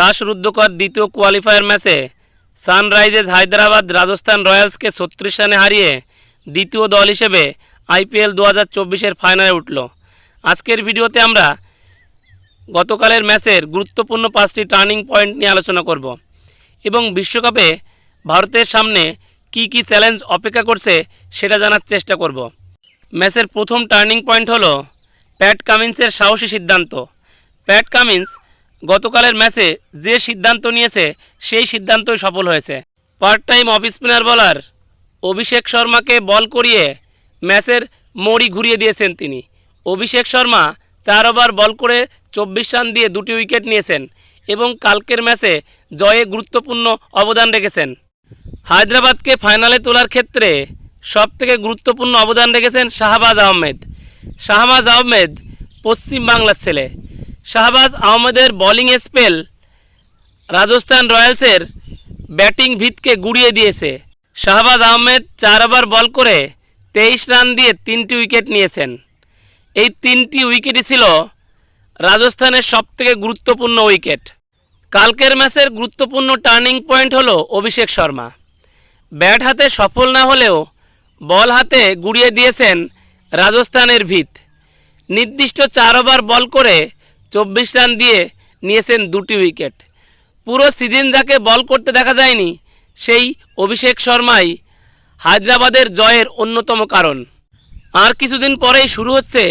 শ্বাসরুদ্ধকর দ্বিতীয় কোয়ালিফায়ার ম্যাচে সানরাইজেস হায়দ্রাবাদ রাজস্থান রয়্যালসকে ছত্রিশ রানে হারিয়ে দ্বিতীয় দল হিসেবে আইপিএল দু হাজার ফাইনালে উঠল। আজকের ভিডিওতে আমরা গতকালের ম্যাচের গুরুত্বপূর্ণ পাঁচটি টার্নিং পয়েন্ট নিয়ে আলোচনা করব এবং বিশ্বকাপে ভারতের সামনে কি কি চ্যালেঞ্জ অপেক্ষা করছে সেটা জানার চেষ্টা করব। ম্যাচের প্রথম টার্নিং পয়েন্ট হলো প্যাট কামিন্সের সাহসী সিদ্ধান্ত। প্যাট কামিন্স গতকালের ম্যাচে যে সিদ্ধান্ত নিয়েছে, সেই সিদ্ধান্তই সফল হয়েছে। পার্ট টাইম অফ স্পিনার বলার অভিষেক শর্মাকে বল করিয়ে ম্যাচের মোড়ি ঘুরিয়ে দিয়েছেন তিনি। অভিষেক শর্মা চার ওভার বল করে চব্বিশ রান দিয়ে দুটি উইকেট নিয়েছেন এবং কালকের ম্যাচে জয়ে গুরুত্বপূর্ণ অবদান রেখেছেন। হায়দ্রাবাদকে ফাইনালে তোলার ক্ষেত্রে সবথেকে গুরুত্বপূর্ণ অবদান রেখেছেন শাহবাজ আহমেদ। শাহবাজ আহমেদ পশ্চিম বাংলার ছেলে। শাহবাজ আহমেদের বোলিং স্পেল রাজস্থান রয়্যালসের ব্যাটিং ভিতকে গুড়িয়ে দিয়েছে। শাহবাজ আহমেদ চার ওভার বল করে তেইশ রান দিয়ে তিনটি উইকেট নিয়েছেন। এই তিনটি উইকেটই ছিল রাজস্থানের সবথেকে গুরুত্বপূর্ণ উইকেট কালকের ম্যাচের গুরুত্বপূর্ণ টার্নিং পয়েন্ট হলো অভিষেক শর্মা। ব্যাট হাতে সফল না হলেও বল হাতে গুড়িয়ে দিয়েছেন রাজস্থানের ভিত। নির্দিষ্ট চার ওভার বল করে চব্বিশ রান দিয়ে নিয়েছেন দুটি উইকেট। পুরো সিজন যাকে বল করতে দেখা যায়নি, সেই অভিষেক শর্মাই হায়দ্রাবাদের জয়ের অন্যতম কারণ। আর কিছুদিন পরেই শুরু হচ্ছে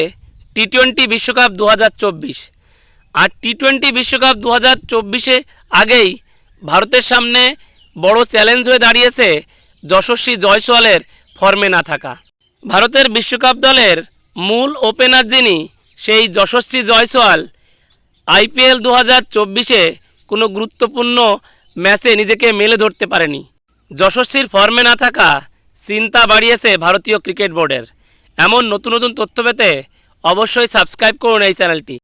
টি টোয়েন্টি বিশ্বকাপ দু হাজার চব্বিশ। আর টি টোয়েন্টি বিশ্বকাপ দু হাজার আগেই ভারতের সামনে বড় চ্যালেঞ্জ হয়ে দাঁড়িয়েছে যশস্বী জয়সওয়ালের ফর্মে না থাকা। ভারতের বিশ্বকাপ দলের মূল ওপেনার যিনি, সেই যশস্বী জয়সওয়াল আইপিএল দু হাজার চব্বিশে কোনো গুরুত্বপূর্ণ ম্যাচে নিজেকে মেলে ধরতে পারেনি। যশস্বীর ফর্মে না থাকা চিন্তা বাড়িয়েছে ভারতীয় ক্রিকেট বোর্ডের। এমন নতুন নতুন তথ্য পেতে অবশ্যই সাবস্ক্রাইব করুন এই চ্যানেলটি।